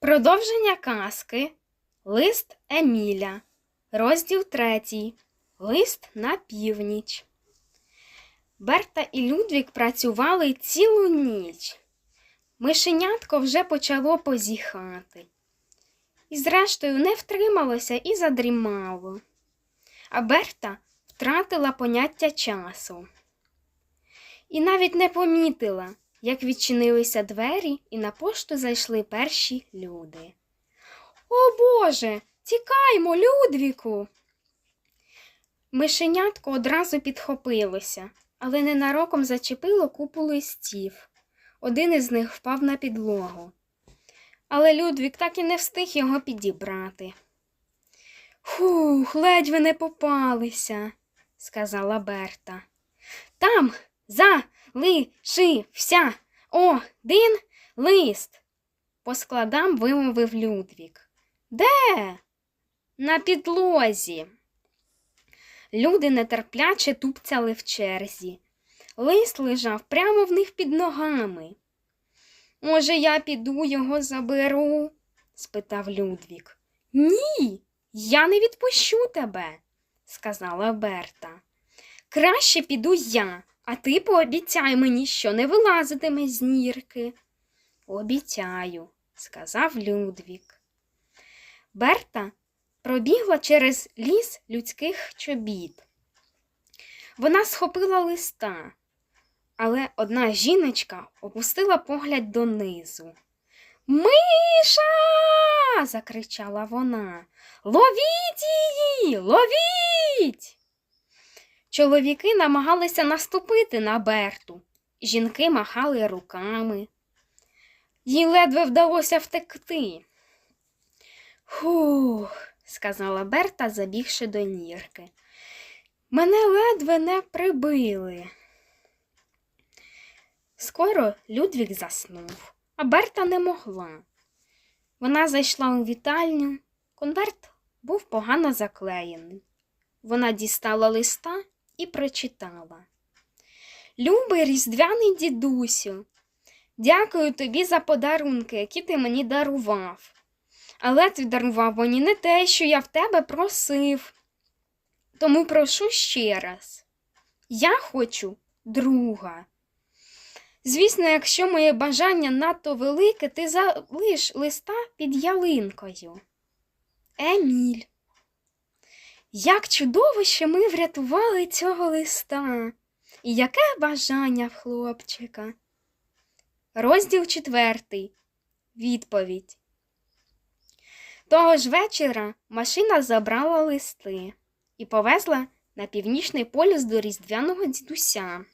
Продовження казки Лист Еміля. Розділ третій. Лист на північ. Берта і Людвік працювали цілу ніч. Мишенятко вже почало позіхати. І, зрештою, не втрималося і задрімало. А Берта втратила поняття часу. І навіть не помітила, як відчинилися двері, і на пошту зайшли перші люди. О Боже, тікаймо, Людвіку. Мишенятко одразу підхопилося, але ненароком зачепило купу листів. Один із них впав на підлогу. Але Людвік так і не встиг його підібрати. Фух, ледь ви не попалися, сказала Берта. Там за лишився один лист. По складам вимовив Людвік. Де? На підлозі. Люди нетерпляче тупцяли в черзі. Лист лежав прямо в них під ногами. Може, я піду його заберу? спитав Людвік. Ні, я не відпущу тебе, сказала Берта. Краще піду я, а ти пообіцяй мені, що не вилазитиме з нірки. Обіцяю, сказав Людвік. Берта пробігла через ліс людських чобіт. Вона схопила листа, але одна жіночка опустила погляд донизу. Миша. закричала вона. Ловіть її, ловіть. Чоловіки намагалися наступити на Берту. Жінки махали руками. Їй ледве вдалося втекти. Хух, сказала Берта, забігши до нірки. Мене ледве не прибили. Скоро Людвік заснув, а Берта не могла. Вона зайшла у вітальню. Конверт був погано заклеєний. Вона дістала листа і прочитала. Любий різдвяний дідусю, дякую тобі за подарунки, які ти мені дарував. Але ти дарував мені не те, що я в тебе просив. Тому прошу ще раз. Я хочу друга. Звісно, якщо моє бажання надто велике, ти залиш листа під ялинкою. Еміль. Як чудово, що ми врятували цього листа. І яке бажання в хлопчика. Розділ четвертий. Відповідь. Того ж вечора машина забрала листи і повезла на північний полюс до різдвяного дідуся.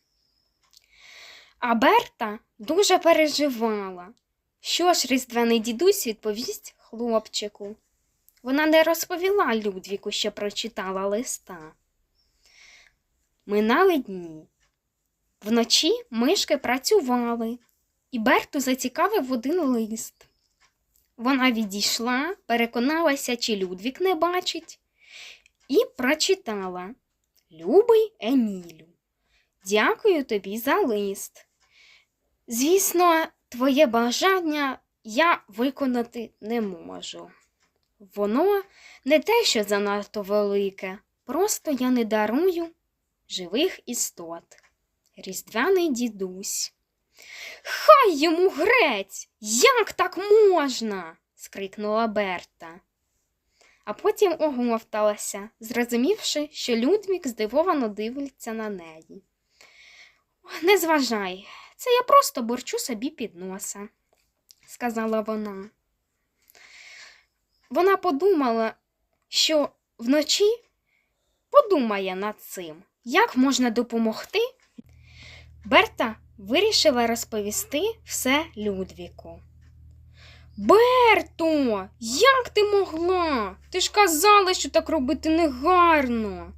А Берта дуже переживала, що ж різдвяний дідусь відповість хлопчику. Вона не розповіла Людвіку, що прочитала листа. Минали дні. Вночі мишки працювали, і Берту зацікавив один лист. Вона відійшла, переконалася, чи Людвік не бачить, і прочитала Любий Емілю, дякую тобі за лист. Звісно, твоє бажання я виконати не можу. Воно не те, що занадто велике, просто я не дарую живих істот. Різдвяний дідусь. Хай йому грець! Як так можна? скрикнула Берта. А потім оговталася, зрозумівши, що Людвік здивовано дивиться на неї. Не зважай, це я просто борчу собі під носа, сказала вона. Вона подумала, що вночі подумає над цим, як можна допомогти. Берта вирішила розповісти все Людвіку. Берто, як ти могла? Ти ж казала, що так робити негарно.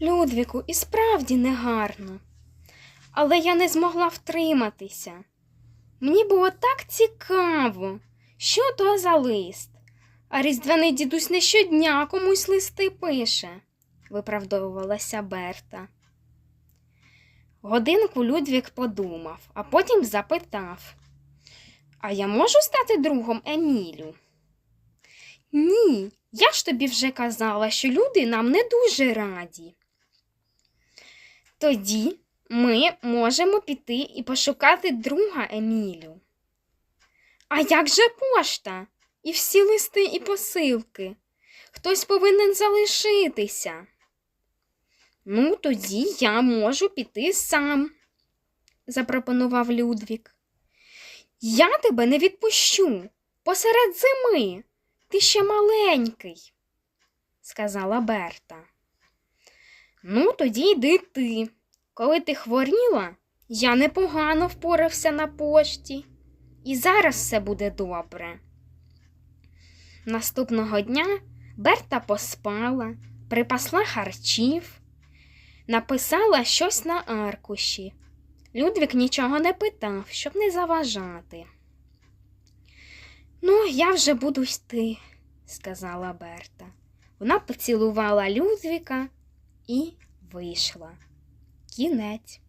Людвіку, і справді негарно. Але я не змогла втриматися. Мені було так цікаво, що то за лист. А різдвяний дідусь не щодня комусь листи пише, виправдовувалася Берта. Годинку Людвік подумав, а потім запитав А я можу стати другом Емілю? Ні, я ж тобі вже казала, що люди нам не дуже раді. Тоді ми можемо піти і пошукати друга Емілю. А як же пошта? І всі листи і посилки? Хтось повинен залишитися. Ну, тоді я можу піти сам, запропонував Людвік. Я тебе не відпущу посеред зими. Ти ще маленький, сказала Берта. Ну, тоді йди ти. Коли ти хворіла, я непогано впорався на пошті, і зараз все буде добре. Наступного дня Берта поспала, припасла харчів, написала щось на аркуші. Людвік нічого не питав, щоб не заважати. Ну, я вже буду йти, сказала Берта. Вона поцілувала Людвіка і вийшла. Кінець.